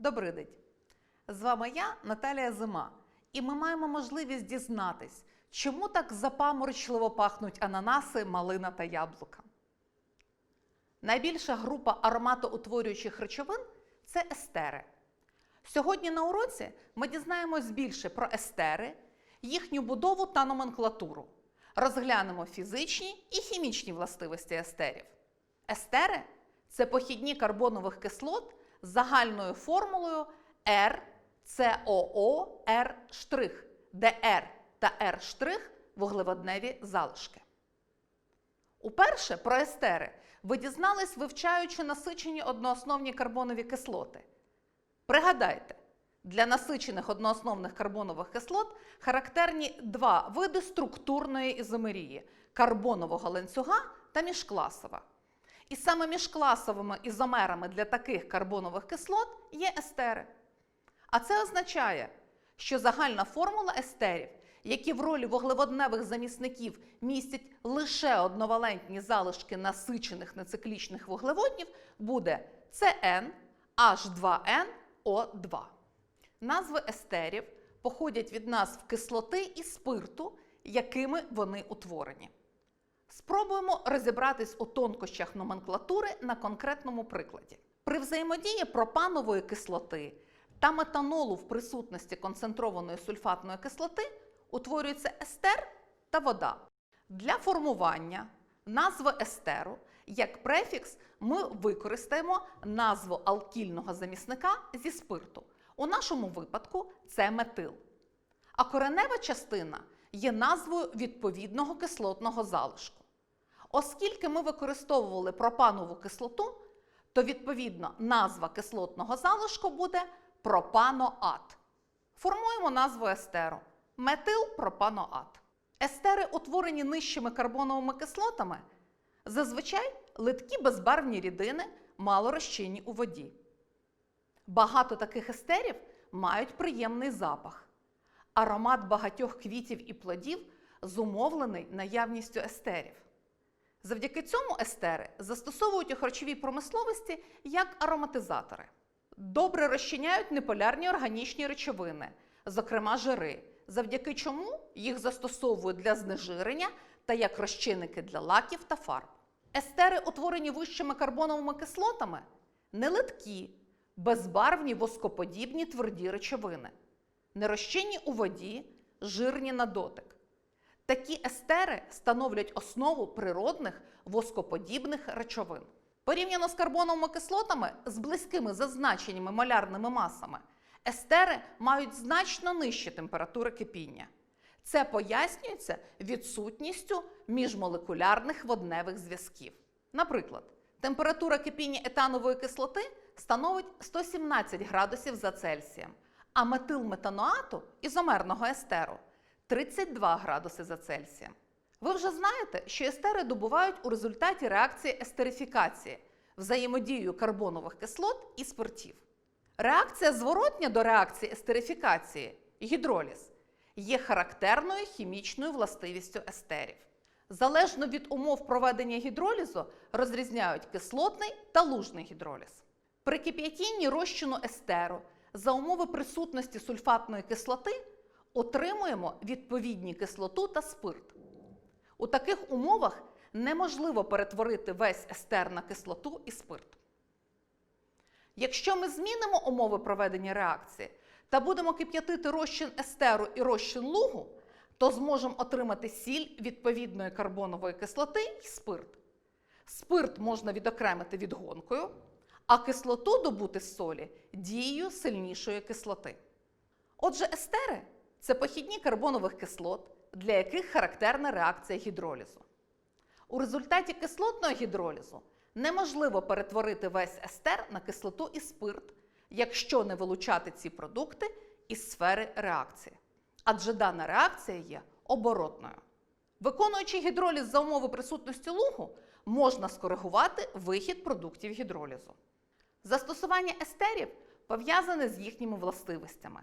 Добрий день! З вами я, Наталія Зима, і ми маємо можливість дізнатись, чому так запаморочливо пахнуть ананаси, малина та яблука. Найбільша група ароматоутворюючих речовин це естери. Сьогодні на уроці ми дізнаємось більше про естери, їхню будову та номенклатуру. Розглянемо фізичні і хімічні властивості естерів. Естери це похідні карбонових кислот загальною формулою RCOOR', де R та R' вуглеводневі залишки. Уперше про естери ви дізнались, вивчаючи насичені одноосновні карбонові кислоти. Пригадайте, для насичених одноосновних карбонових кислот характерні два види структурної ізомерії карбонового ланцюга та міжкласова. І саме міжкласовими ізомерами для таких карбонових кислот є естери. А це означає, що загальна формула естерів, які в ролі вуглеводневих замісників містять лише одновалентні залишки насичених нециклічних вуглеводнів, буде CN H2NO2. Назви естерів походять від назв кислоти і спирту, якими вони утворені. Спробуємо розібратись у тонкощах номенклатури на конкретному прикладі. При взаємодії пропанової кислоти та метанолу в присутності концентрованої сульфатної кислоти утворюється естер та вода. Для формування назви естеру як префікс ми використаємо назву алкільного замісника зі спирту. У нашому випадку це метил. А коренева частина є назвою відповідного кислотного залишку. Оскільки ми використовували пропанову кислоту, то відповідно назва кислотного залишку буде пропаноат. Формуємо назву естеру метилпропаноат. Естери, утворені нижчими карбоновими кислотами, зазвичай литкі безбарвні рідини, мало розчинні у воді. Багато таких естерів мають приємний запах. Аромат багатьох квітів і плодів зумовлений наявністю естерів. Завдяки цьому естери застосовують у харчовій промисловості як ароматизатори. Добре розчиняють неполярні органічні речовини, зокрема жири, завдяки чому їх застосовують для знежирення та як розчинники для лаків та фарб. Естери, утворені вищими карбоновими кислотами, нелиткі, безбарвні воскоподібні тверді речовини, нерозчинні у воді, жирні на дотик. Такі естери становлять основу природних воскоподібних речовин. Порівняно з карбоновими кислотами з близькими зазначеннями малярними масами, естери мають значно нижчі температури кипіння. Це пояснюється відсутністю міжмолекулярних водневих зв'язків. Наприклад, температура кипіння етанової кислоти становить 117 градусів за Цельсієм, а метилметаноату ізомерного естеру 32 градуси за Цельсієм. Ви вже знаєте, що естери добувають у результаті реакції естерифікації взаємодією карбонових кислот і спиртів. Реакція зворотня до реакції естерифікації гідроліз є характерною хімічною властивістю естерів. Залежно від умов проведення гідролізу розрізняють кислотний та лужний гідроліз. При кип'ятінні розчину естеру за умови присутності сульфатної кислоти отримуємо відповідні кислоту та спирт. У таких умовах неможливо перетворити весь естер на кислоту і спирт. Якщо ми змінимо умови проведення реакції та будемо кип'ятити розчин естеру і розчин лугу, то зможемо отримати сіль відповідної карбонової кислоти і спирт. Спирт можна відокремити відгонкою, а кислоту добути з солі дією сильнішої кислоти. Отже, естери це похідні карбонових кислот, для яких характерна реакція гідролізу. У результаті кислотного гідролізу неможливо перетворити весь естер на кислоту і спирт, якщо не вилучати ці продукти із сфери реакції. Адже дана реакція є оборотною. Виконуючи гідроліз за умови присутності лугу, можна скоригувати вихід продуктів гідролізу. Застосування естерів пов'язане з їхніми властивостями.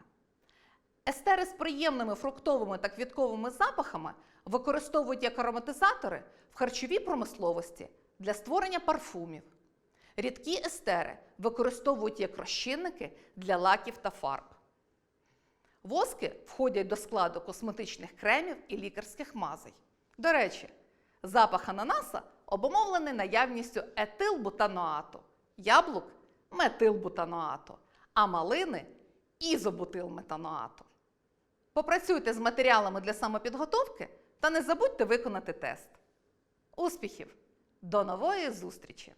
Естери з приємними фруктовими та квітковими запахами використовують як ароматизатори в харчовій промисловості для створення парфумів, Рідкі естери використовують як розчинники для лаків та фарб. Воски входять до складу косметичних кремів і лікарських мазей. До речі, запах ананаса обумовлений наявністю етилбутаноату, яблук метилбутаноату, а малини ізобутилметаноату. Попрацюйте з матеріалами для самопідготовки та не забудьте виконати тест. Успіхів! До нової зустрічі!